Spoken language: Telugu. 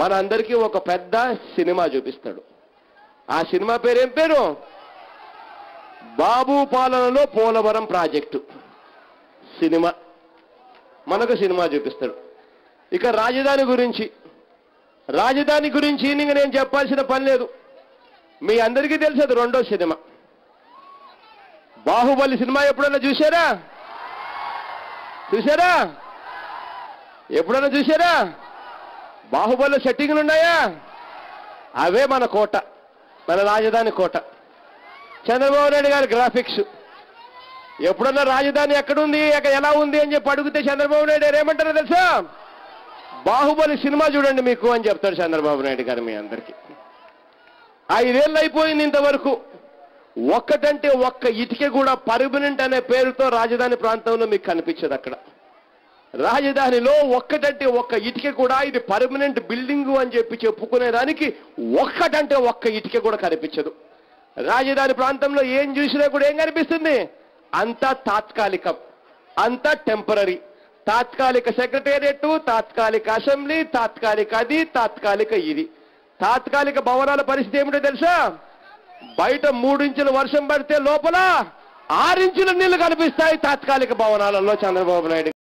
మన అందరికీ ఒక పెద్ద సినిమా చూపిస్తాడు. ఆ సినిమా పేరేం పేరు? బాబు పాలనలో పోలవరం ప్రాజెక్టు. సినిమా. మనకు సినిమా చూపిస్తాడు. ఇక రాజధాని గురించి. రాజధాని గురించి ఇంక నేను చెప్పాల్సిన పని లేదు. మీ అందరికీ తెలుసు అది రెండో సినిమా. బాహుబలి సినిమా ఎప్పుడన్నా చూసారా చూసారా ఎప్పుడన్నా చూసారా బాహుబలిలో సెట్టింగ్లు ఉన్నాయా అవే మన కోట మన రాజధాని కోట. చంద్రబాబు నాయుడు గారి గ్రాఫిక్స్ ఎప్పుడన్నా రాజధాని ఎక్కడుంది ఎక్క- ఎలా ఉంది అని చెప్పి అడిగితే చంద్రబాబు నాయుడు గారు ఏమంటారో తెలుసా? బాహుబలి సినిమా చూడండి మీకు అని చెప్తారు చంద్రబాబు నాయుడు గారు మీ అందరికీ. ఐదేళ్ళు అయిపోయింది ఇంతవరకు. ఒక్కటంటే ఒక్క ఇటుక కూడా పర్మనెంట్ అనే పేరుతో రాజధాని ప్రాంతంలో మీకు కనిపించదు అక్కడ. రాజధానిలో ఒక్కటంటే ఒక్క ఇటుక కూడా ఇది పర్మనెంట్ బిల్డింగ్ అని చెప్పి చెప్పుకునేదానికి ఒక్కటంటే ఒక్క ఇటుక కూడా కనిపించదు. రాజధాని ప్రాంతంలో ఏం చూసినా కూడా ఏం కనిపిస్తుంది? అంతా తాత్కాలికం. అంతా టెంపరీ తాత్కాలిక సెక్రటేరియట్ తాత్కాలిక అసెంబ్లీ తాత్కాలిక అది తాత్కాలిక ఇది. తాత్కాలిక భవనాల పరిస్థితి ఏమిటో తెలుసా? బయట మూడించుల వర్షం పడితే లోపల ఆరించుల నీళ్ళు కనిపిస్తాయి తాత్కాలిక భవనాలలో చంద్రబాబు నాయుడు